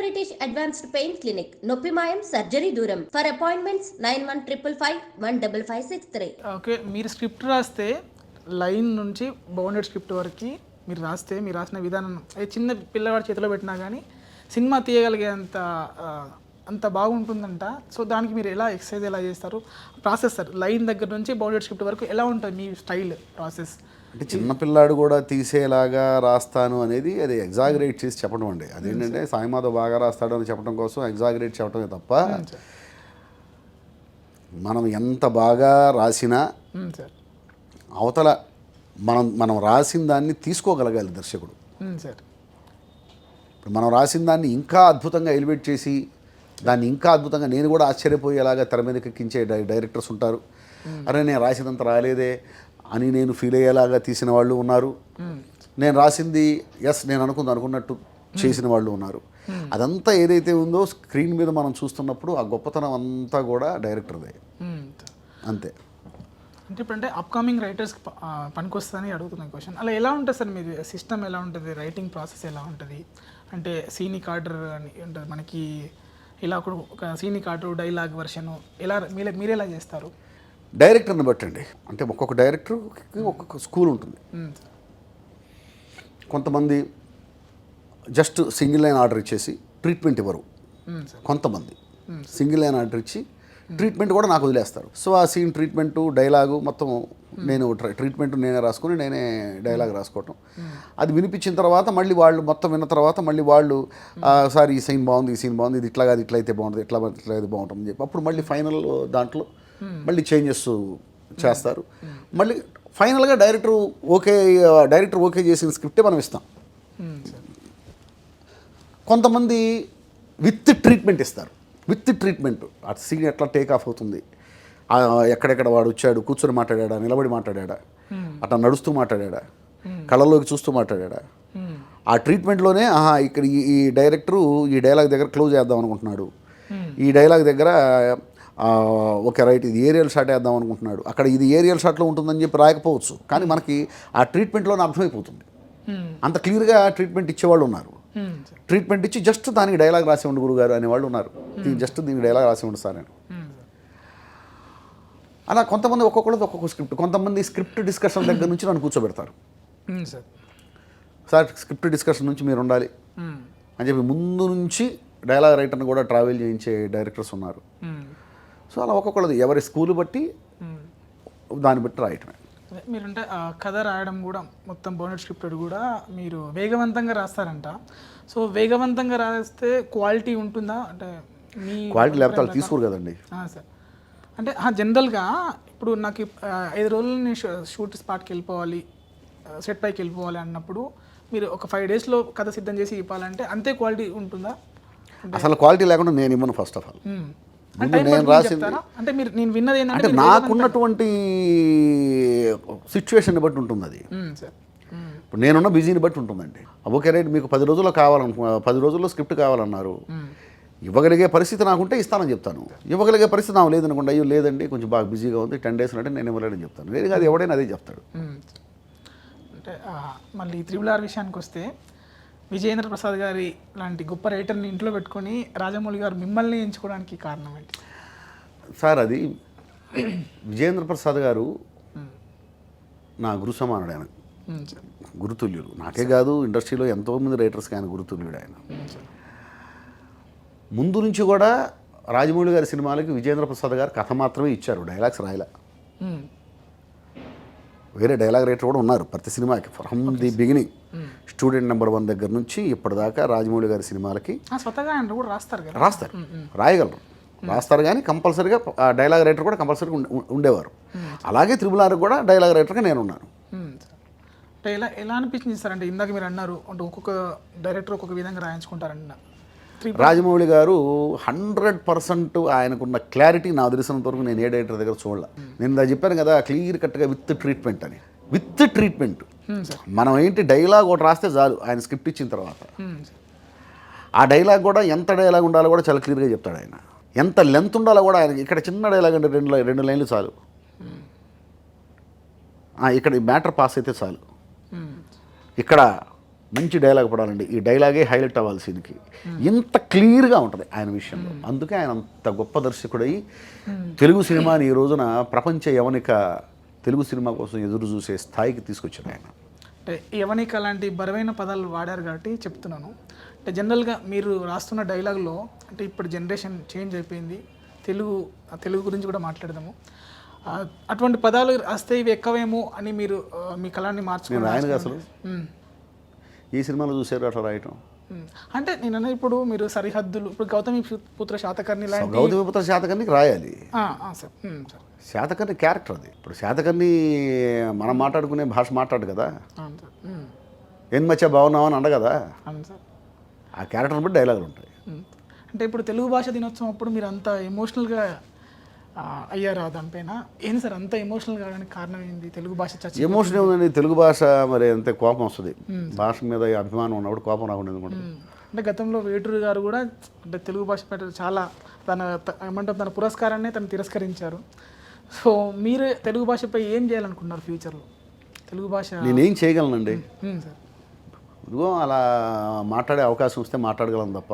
British advanced pain clinic నొప్పి మాయం surgery దూరం. For appointments nine one triple five one double five six three okay మీరు script రాస్తే line నుంచి bounded script వరకు మీరు రాస్తే మీరు రాసిన విధానం అది చిన్న పిల్లవాడి చేతిలో పెట్టినా కానీ సినిమా తీయగలిగేంత అంత అంత బాగుంటుందంట. సో దానికి మీరు ఎలా ఎక్సర్సైజ్ ఎలా చేస్తారు? ప్రాసెస్ సార్ లైన్ దగ్గర నుంచి బౌండెడ్ స్క్రిప్ట్ వరకు ఎలా ఉంటుంది మీ స్టైల్ ప్రాసెస్? అంటే చిన్నపిల్లాడు కూడా తీసేలాగా రాస్తాను అనేది అది ఎగ్జాగరేట్ చేసి చెప్పడం అండి. అదేంటంటే సాయిమాధవ్ బాగా రాస్తాడు అని చెప్పడం కోసం ఎగ్జాగరేట్ చెప్పడమే తప్ప మనం ఎంత బాగా రాసినా అవతల మనం మనం రాసిన దాన్ని తీసుకోగలగాలి దర్శకుడు. ఇప్పుడు మనం రాసిన దాన్ని ఇంకా అద్భుతంగా ఎలివేట్ చేసి దాన్ని ఇంకా అద్భుతంగా నేను కూడా ఆశ్చర్యపోయేలాగా తెర మీదకి ఎక్కించే డైరెక్టర్స్ ఉంటారు. అరే నేను రాసినంత రాలేదే. అని నేను ఫీల్ అయ్యేలాగా తీసిన వాళ్ళు ఉన్నారు. నేను రాసింది ఎస్ నేను అనుకుంది అనుకున్నట్టు చేసిన వాళ్ళు ఉన్నారు. అదంతా ఏదైతే ఉందో స్క్రీన్ మీద మనం చూస్తున్నప్పుడు ఆ గొప్పతనం అంతా కూడా డైరెక్టర్దే అంతే. అంటే ఇప్పుడు అంటే అప్కమింగ్ రైటర్స్ పనికొస్తుందని అడుగుతున్నాను క్వశ్చన్ అలా ఎలా ఉంటుంది సార్ మీది? సిస్టమ్ ఎలా ఉంటుంది? రైటింగ్ ప్రాసెస్ ఎలా ఉంటుంది? అంటే సీనిక్ ఆర్డర్ అని ఉంటుంది మనకి ఇలా ఒక ఒక సీనిక్ ఆర్డర్ డైలాగ్ వర్షన్ ఎలా మీరే మీరు ఎలా చేస్తారు? డైరెక్టర్ని బట్టండి. అంటే ఒక్కొక్క డైరెక్టర్కి ఒక్కొక్క స్కూల్ ఉంటుంది. కొంతమంది జస్ట్ సింగిల్ లైన్ ఆర్డర్ ఇచ్చేసి ట్రీట్మెంట్ ఇవ్వరు. కొంతమంది సింగిల్ లైన్ ఆర్డర్ ఇచ్చి ట్రీట్మెంట్ కూడా నాకు వదిలేస్తారు. సో ఆ సీన్ ట్రీట్మెంట్ డైలాగు మొత్తం నేను ట్ర- ట్రీట్మెంట్ నేనే రాసుకుని నేనే డైలాగ్ రాసుకోవటం. అది వినిపించిన తర్వాత మళ్ళీ వాళ్ళు మొత్తం విన్న తర్వాత మళ్ళీ వాళ్ళు "ఆ, సార్ ఈ సీన్ బాగుంది ఈ సీన్ బాగుంది ఇది ఇట్లా కాదు ఇట్లా అయితే బాగుంటుంది ఇట్లా ఇట్లా అయితే బాగుంటుంది అని చెప్పి అప్పుడు మళ్ళీ ఫైనల్ దాంట్లో మళ్ళీ చేంజెస్ చేస్తారు. మళ్ళీ ఫైనల్గా డైరెక్టర్ ఓకే డైరెక్టర్ ఓకే చేసిన స్క్రిప్టే మనం ఇస్తాం. కొంతమంది విత్ ట్రీట్మెంట్ ఇస్తారు. With treatment. ఆ సీన్ ఎట్లా టేక్ ఆఫ్ అవుతుంది? ఎక్కడెక్కడ వాడు వచ్చాడు? కూర్చొని మాట్లాడా నిలబడి మాట్లాడా అట్లా నడుస్తూ మాట్లాడా కళ్ళలోకి చూస్తూ మాట్లాడా ఆ ట్రీట్మెంట్లోనే ఆహా ఇక్కడ ఈ- ఈ డైరెక్టరు ఈ డైలాగ్ దగ్గర క్లోజ్ చేద్దాం అనుకుంటున్నాడు. ఈ డైలాగ్ దగ్గర ఓకే రైట్ ఇది ఏరియల్ షాట్ వేద్దాం అనుకుంటున్నాడు. అక్కడ ఇది ఏరియల్ షాట్లో ఉంటుందని చెప్పి రాయకపోవచ్చు. కానీ మనకి ఆ ట్రీట్మెంట్లోనే అర్థమైపోతుంది. అంత క్లియర్గా ట్రీట్మెంట్ ఇచ్చేవాళ్ళు ఉన్నారు. ట్రీట్మెంట్ ఇచ్చి జస్ట్ దానికి డైలాగ్ రాసి ఉండు గురుగారు అనేవాళ్ళు ఉన్నారు. జస్ట్ దీనికి డైలాగ్ రాసి ఉండు సార్ అని. మ్మ్ అలా కొంతమంది ఒక్కొక్కరిది ఒక్కొక్క స్క్రిప్ట్. కొంతమంది స్క్రిప్ట్ డిస్కషన్ దగ్గర నుంచి నన్ను కూర్చోబెడతారు. సార్. స్క్రిప్ట్ డిస్కషన్ నుంచి మీరు ఉండాలి. అని చెప్పి ముందు నుంచి డైలాగ్ రైటర్ని కూడా ట్రావెల్ చేయించే డైరెక్టర్స్ ఉన్నారు. సో అలా ఒక్కొక్కరిది ఎవరి స్కూల్ బట్టి. దాన్ని బట్టి రాయటమే. మీరంటే కథ రాయడం కూడా మొత్తం బోనెట్ స్క్రిప్టెడ్ కూడా మీరు వేగవంతంగా రాస్తారంట. సో వేగవంతంగా రాస్తే క్వాలిటీ ఉంటుందా? అంటే మీ క్వాలిటీ లేకపోతే వాళ్ళు తీసుకోరు కదండి. సార్. అంటే జనరల్గా ఇప్పుడు నాకు ఐదు రోజులు నేను షూ- షూట్ స్పాట్కి వెళ్ళిపోవాలి సెట్ పైకి వెళ్ళిపోవాలి అన్నప్పుడు మీరు ఒక ఫైవ్ డేస్లో కథ సిద్ధం చేసి ఇవ్వాలంటే అంతే క్వాలిటీ ఉంటుందా? అసలు క్వాలిటీ లేకుండా నేను ఇవ్వను ఫస్ట్ ఆఫ్ ఆల్. ముందు నేను రాసింది-? అంటే మీరు నేను విన్నది అంటే నాకున్నటువంటి సిచ్యువేషన్ బట్టి ఉంటుంది అది. ఇప్పుడు నేనున్న బిజీని బట్టి ఉంటుందండి. ఓకే రైట్ మీకు పది రోజుల్లో కావాలను పది రోజుల్లో స్క్రిప్ట్ కావాలన్నారు. ఇవ్వగలిగే పరిస్థితి నాకుంటే ఇస్తానని చెప్తాను. ఇవ్వగలిగే పరిస్థితి నాకు లేదనుకోండి అయ్యో లేదండి కొంచెం బాగా బిజీగా ఉంది టెన్ డేస్ అంటే నేను ఇవ్వలేదని చెప్తాను. లేదు కాదు ఎవడైనా అదే చెప్తాడు. అంటే మళ్ళీ త్రిబుల్ ఆర్ విషయానికి వస్తే విజయేంద్ర ప్రసాద్ గారి లాంటి గొప్ప రైటర్ని ఇంట్లో పెట్టుకొని రాజమౌళి గారు మిమ్మల్ని ఎంచుకోవడానికి కారణం ఏంటి? సార్ అది విజేంద్ర ప్రసాద్ గారు నా గురు సమానుడు ఆయన. గురుతుల్యుడు. నాకే కాదు ఇండస్ట్రీలో ఎంతోమంది రైటర్స్కి ఆయన గురుతుల్యుడు ఆయన. ముందు నుంచి కూడా రాజమౌళి గారి సినిమాలకి విజేంద్ర ప్రసాద్ గారు కథ మాత్రమే ఇచ్చారు డైలాగ్స్ రాయలే. వేరే డైలాగ్ రైటర్ కూడా ఉన్నారు ప్రతి సినిమాకి from the beginning student number one దగ్గర నుంచి ఇప్పటిదాకా రాజమౌళి గారి సినిమాలకి ఆ, స్వతహాగా ఆయన కూడా రాస్తారు కదా. రాస్తారు. రాయగలరు. రాస్తారు కానీ కంపల్సరీగా ఆ డైలాగ్ రైటర్ కూడా కంపల్సరీగా ఉండే- ఉండేవారు. అలాగే త్రిబుల్ ఆర్ కూడా డైలాగ్ రైటర్గా నేను ఉన్నాను అంటే ఎలా ఎలా అనిపించింది సార్? అంటే ఇందాక మీరు అన్నారు అంటే ఒక్కొక్క డైరెక్టర్ ఒక్కొక్క విధంగా రాయించుకుంటారన్న. రాజమౌళి గారు హండ్రెడ్ పర్సెంట్ ఆయనకున్న క్లారిటీ నా తెలిసినంత వరకు నేను ఏ డైరెక్టర్ దగ్గర చూడలే. నేను చెప్పాను కదా క్లియర్ కట్గా విత్ ట్రీట్మెంట్ అని. With treatment. మనం ఏంటి డైలాగ్ ఒకటి రాస్తే చాలు ఆయన స్క్రిప్ట్ ఇచ్చిన తర్వాత. ఆ డైలాగ్ కూడా ఎంత డైలాగ్ ఉండాలో కూడా చాలా క్లియర్గా చెప్తాడు ఆయన. ఎంత లెంత్ ఉండాలో కూడా ఆయన ఇక్కడ చిన్న డైలాగ్ అంటే రెండు రెండు లైన్లు చాలు. ఇక్కడ ఈ మ్యాటర్ పాస్ అయితే చాలు. ఇక్కడ మంచి డైలాగ్ పడాలండి. ఈ డైలాగే హైలైట్ అవ్వాలి సీన్కి ఇంత క్లియర్గా ఉంటుంది ఆయన విషయంలో. అందుకే ఆయన అంత గొప్ప దర్శకుడై తెలుగు సినిమాని ఈ రోజున ప్రపంచ యవనిక తెలుగు సినిమా కోసం ఎదురు చూసే స్థాయికి తీసుకొచ్చాడు ఆయన. అంటే యవనిక అలాంటి బరువైన పదాలు వాడారు కాబట్టి చెప్తున్నాను. అంటే జనరల్గా మీరు రాస్తున్న డైలాగ్లో అంటే ఇప్పుడు జనరేషన్ చేంజ్ అయిపోయింది. తెలుగు తెలుగు గురించి కూడా మాట్లాడదాము. అటువంటి పదాలు రాస్తే ఇవి ఎక్కువేమో అని మీరు మీ కళాన్ని నేను మార్చుకుని రాయనుగా అసలు. ఈ సినిమాలో చూసారు అట్లా రాయటం. అంటే నేను ఇప్పుడు మీరు సరిహద్దులు ఇప్పుడు గౌతమి పుత్ర శాతకర్ణి లాంటి గౌతమిపుత్ర శాతకర్ణికి రాయాలి. సార్. సార్. శాతకర్ణి క్యారెక్టర్ అది. ఇప్పుడు శాతకర్ణి మనం మాట్లాడుకునే భాష మాట్లాడు కదా. ఏం మధ్య బాగున్నావు అని అండ కదా. అవును సార్. ఆ క్యారెక్టర్ బట్టి డైలాగులు ఉంటాయి. అంటే ఇప్పుడు తెలుగు భాష దినోత్సవం అప్పుడు మీరు అంత ఎమోషనల్గా అయ్యారా దానిపైన? ఏంది సార్ అంత ఎమోషనల్ కావడానికి కారణం ఏంది తెలుగు భాష ఎమోషన్ ఏముందండి? తెలుగు భాష మరి అంతే కోపం వస్తుంది. భాష మీద అభిమానం ఉన్నప్పుడు కోపం రాకుండా ఎందుకు ఉంటుంది? అంటే గతంలో వేటూరు గారు కూడా అంటే తెలుగు భాష పైన చాలా తన ఏమంటారు? తన పురస్కారాన్ని తను తిరస్కరించారు. సో మీరు తెలుగు భాషపై ఏం చేయాలనుకున్నారు ఫ్యూచర్లో తెలుగు భాష నేనేం చేయగలనండి? సార్ ఇదిగో అలా మాట్లాడే అవకాశం వస్తే మాట్లాడగలను తప్ప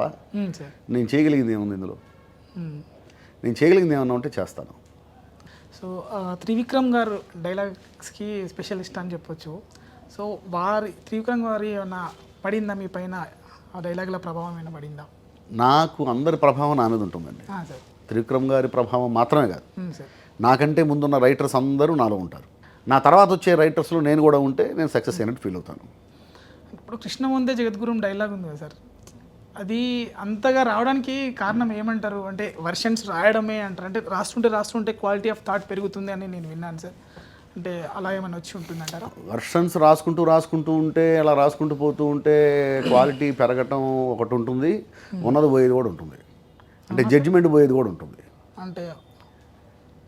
నేను చేయగలిగింది ఏముంది ఇందులో. నేను చేయగలిగింది ఏమన్నా ఉంటే చేస్తాను. సో త్రివిక్రమ్ గారు డైలాగ్స్కి స్పెషలిస్ట్ అని చెప్పొచ్చు. సో వారి త్రివిక్రమ్ గారి ఏమన్నా పడిందా మీ పైన? ఆ డైలాగుల ప్రభావం ఏమైనా పడిందా? నాకు అందరి ప్రభావం నా మీద ఉంటుందండి. త్రివిక్రమ్ గారి ప్రభావం మాత్రమే కాదు. నాకంటే ముందున్న రైటర్స్ అందరూ నాలో ఉంటారు. నా తర్వాత వచ్చే రైటర్స్లో నేను కూడా ఉంటే నేను సక్సెస్ అయినట్టు ఫీల్ అవుతాను. ఇప్పుడు కృష్ణవందే జగద్గురుం డైలాగ్ ఉంది కదా సార్. అది అంతగా రావడానికి కారణం ఏమంటారు? అంటే వర్షన్స్ రాయడమే అంటారు. అంటే రాస్తుంటే రాస్తుంటే క్వాలిటీ ఆఫ్ థాట్ పెరుగుతుంది అని నేను విన్నాను సార్. అంటే అలా ఏమైనా వచ్చి ఉంటుందంటారా? వర్షన్స్ రాసుకుంటూ రాసుకుంటూ ఉంటే అలా రాసుకుంటూ పోతూ ఉంటే క్వాలిటీ పెరగటం ఒకటి ఉంటుంది. ఉన్నది పోయేది కూడా ఉంటుంది. అంటే జడ్జిమెంట్ పోయేది కూడా ఉంటుంది. అంటే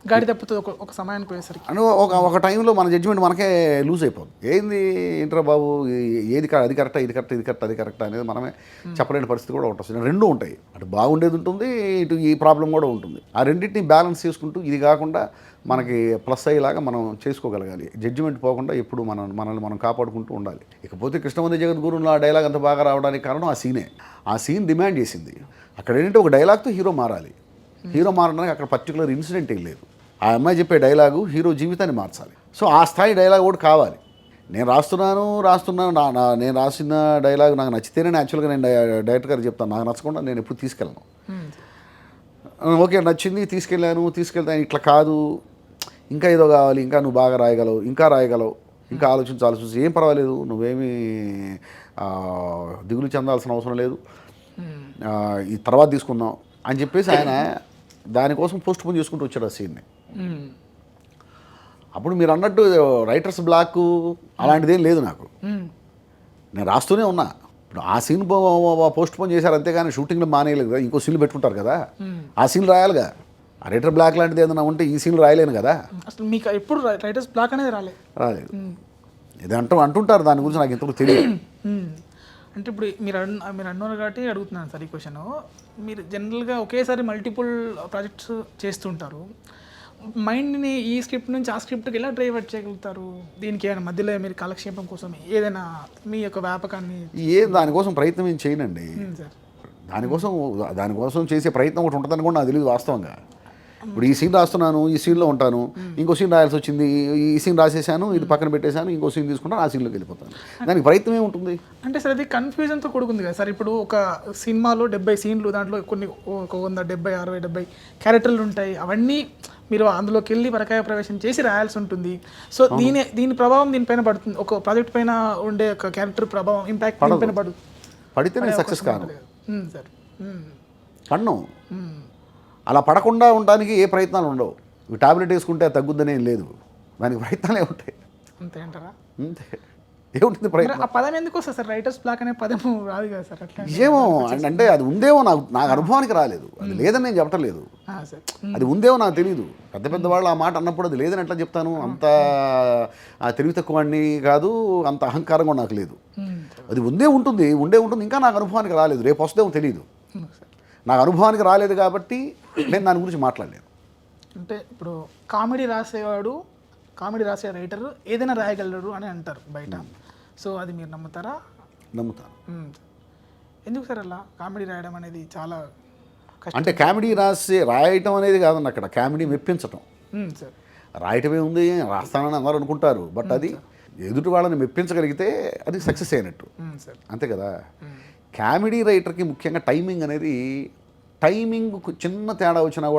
గాడి తప్పుతుంది ఒక ఒక సమయానికి పోయేసరికి. అని ఒక ఒక టైంలో మన జడ్జిమెంట్ మనకే లూజ్ అయిపోతుంది ఏంది ఏంట్రా బాబు? ఏది అది కరెక్టా ఇది కరెక్ట్ ఇది కరెక్ట్ అది కరెక్ట్ అనేది మనమే చెప్పలేని పరిస్థితి కూడా వస్తుంది రెండు ఉంటాయి. అటు బాగుండేది ఉంటుంది ఇటు ఈ ప్రాబ్లం కూడా ఉంటుంది. ఆ రెండింటిని బ్యాలెన్స్ చేసుకుంటూ ఇది కాకుండా మనకి ప్లస్ అయ్యేలాగా మనం చేసుకోగలగాలి. జడ్జిమెంట్ పోకుండా ఎప్పుడు మనం మనల్ని మనం కాపాడుకుంటూ ఉండాలి. ఇకపోతే కృష్ణమంది జగద్గురులో ఆ డైలాగ్ అంత బాగా రావడానికి కారణం ఆ సీనే ఆ సీన్ డిమాండ్ చేసింది. అక్కడ ఏంటంటే ఒక డైలాగ్తో హీరో మారాలి. హీరో మారడానికి అక్కడ పర్టికులర్ ఇన్సిడెంట్ ఏం లేదు. ఆ అమ్మాయి చెప్పే డైలాగు హీరో జీవితాన్ని మార్చాలి. సో ఆ స్థాయి డైలాగ్ కూడా కావాలి. నేను రాస్తున్నాను రాస్తున్నాను నా నా నేను రాసిన డైలాగ్ నాకు నచ్చితేనే యాక్చువల్గా నేను డైరెక్టర్ గారికి చెప్తాను. నాకు నచ్చకుండా నేను ఎప్పుడు తీసుకెళ్ళను. ఓకే నచ్చింది తీసుకెళ్ళాను తీసుకెళ్తాను ఇట్లా కాదు. ఇంకా ఏదో కావాలి ఇంకా నువ్వు బాగా రాయగలవు ఇంకా రాయగలవు ఇంకా ఆలోచించి ఆలోచించి ఏం పర్వాలేదు. నువ్వేమీ దిగులు చెందాల్సిన అవసరం లేదు. ఆ, ఈ తర్వాత తీసుకుందాం. అని చెప్పేసి ఆయన దానికోసం పోస్ట్ పోన్ చేసుకుంటూ వచ్చాడు ఆ సీన్ని. అప్పుడు మీరు అన్నట్టు రైటర్స్ బ్లాక్ అలాంటిదేం లేదు నాకు. నేను రాస్తూనే ఉన్నా. ఇప్పుడు ఆ సీన్ పోస్ట్ పోన్ చేశారు అంతేగాని షూటింగ్లో మానేయలేదు కదా ఇంకో సీన్లు పెట్టుకుంటారు కదా. ఆ సీన్ రాయాలిగా. ఆ రైటర్ బ్లాక్ లాంటిది ఏదైనా ఉంటే ఈ సీన్లు రాయలేను కదా. అసలు మీకు ఎప్పుడు రైటర్స్ బ్లాక్ అనేది రాలే. రాలేదు. ఇది అంటూ అంటుంటారు దాని గురించి నాకు ఇంతకు తెలియదు. అంటే ఇప్పుడు మీరు అన్న మీరు అన్నారు కాబట్టి అడుగుతున్నాను సార్ ఈ క్వశ్చన్ మీరు జనరల్గా ఒకేసారి మల్టిపుల్ ప్రాజెక్ట్స్ చేస్తుంటారు. మైండ్ని ఈ స్క్రిప్ట్ నుంచి ఆ స్క్రిప్ట్కి ఎలా డ్రైవర్ట్ చేయగలుగుతారు? దీనికి ఏమైనా మధ్యలో మీరు కాలక్షేపం కోసం ఏదైనా మీ యొక్క వ్యాపకాన్ని ఏం దానికోసం ప్రయత్నం ఏం చేయనండి. సార్. దానికోసం దానికోసం చేసే ప్రయత్నం ఒకటి ఉంటుందని కూడా నాకు తెలియదు వాస్తవంగా. ఇప్పుడు ఈ సీన్ రాస్తున్నాను ఈ సీన్లో ఉంటాను ఇంకో సీన్ రాయాల్సి వచ్చింది ఈ సీన్ రాసేసాను ఇది పక్కన పెట్టేశాను ఇంకో సీన్ తీసుకుంటాను ఆ సీన్లోకి వెళ్ళిపోతాను. దానికి ప్రయత్నం ఏముంటుంది? అంటే సార్ అది కన్ఫ్యూజన్తో కూడుకుంది కదా సార్. ఇప్పుడు ఒక సినిమాలో డెబ్బై సీన్లు దాంట్లో కొన్ని ఒక వంద డెబ్బై అరవై డెబ్బై క్యారెక్టర్లు ఉంటాయి. అవన్నీ మీరు అందులోకి వెళ్ళి పరకాయ ప్రవేశం చేసి రాయాల్సి ఉంటుంది. సో దీని దీని ప్రభావం దీనిపైన పడుతుంది. ఒక ప్రాజెక్ట్ పైన ఉండే ఒక క్యారెక్టర్ ప్రభావం ఇంపాక్ట్ దీనిపైన పడు పడితే సక్సెస్ కాను సార్. ఉమ్, అలా పడకుండా ఉండడానికి ఏ ప్రయత్నాలు ఉండవు. ఇవి టాబ్లెట్ వేసుకుంటే తగ్గుద్దనే లేదు. దానికి ప్రయత్నాలే ఉంటాయి. అంతే అంటారా? అంతే. ఏముంటుంది ప్రయత్నం? ఆ పదం ఎందుకు వస్తుంది సార్? రైటర్స్ బ్లాక్ అనే పదం రాదు కదా సార్? అట్లా ఏమో అంటే అది ఉందేమో నాకు నాకు అనుభవానికి రాలేదు. అది లేదని నేను చెప్పటం లేదు అది ఉందేమో నాకు తెలియదు పెద్ద పెద్ద వాళ్ళు ఆ మాట అన్నప్పుడు అది లేదని ఎట్లా చెప్తాను? అంత ఆ తెలివి తక్కువని కాదు అంత అహంకారం కూడా నాకు లేదు. అది ఉందే ఉంటుంది ఉండే ఉంటుంది ఇంకా నాకు అనుభవానికి రాలేదు. రేపు వస్తేమో తెలియదు నాకు అనుభవానికి రాలేదు కాబట్టి నేను దాని గురించి మాట్లాడలేను అంటే ఇప్పుడు కామెడీ రాసేవాడు కామెడీ రాసే రైటర్ ఏదైనా రాయగలరు అని అంటారు బయట. సో అది మీరు నమ్ముతారా? నమ్ముతాను. మ్మ్. ఎందుకు సార్ అలా? కామెడీ రాయడం అనేది చాలా అంటే కామెడీ రాసి రాయటం అనేది కాదన్న అక్కడ. కామెడీ మెప్పించటం. సార్. రాయటమే ఉంది రాస్తానని అందరూ అనుకుంటారు బట్ అది ఎదుటి వాళ్ళని మెప్పించగలిగితే అది సక్సెస్ అయినట్టు. అంతే కదా? కామెడీ రైటర్కి ముఖ్యంగా టైమింగ్ అనేది టైమింగ్ చిన్న తేడా వచ్చినా కూడా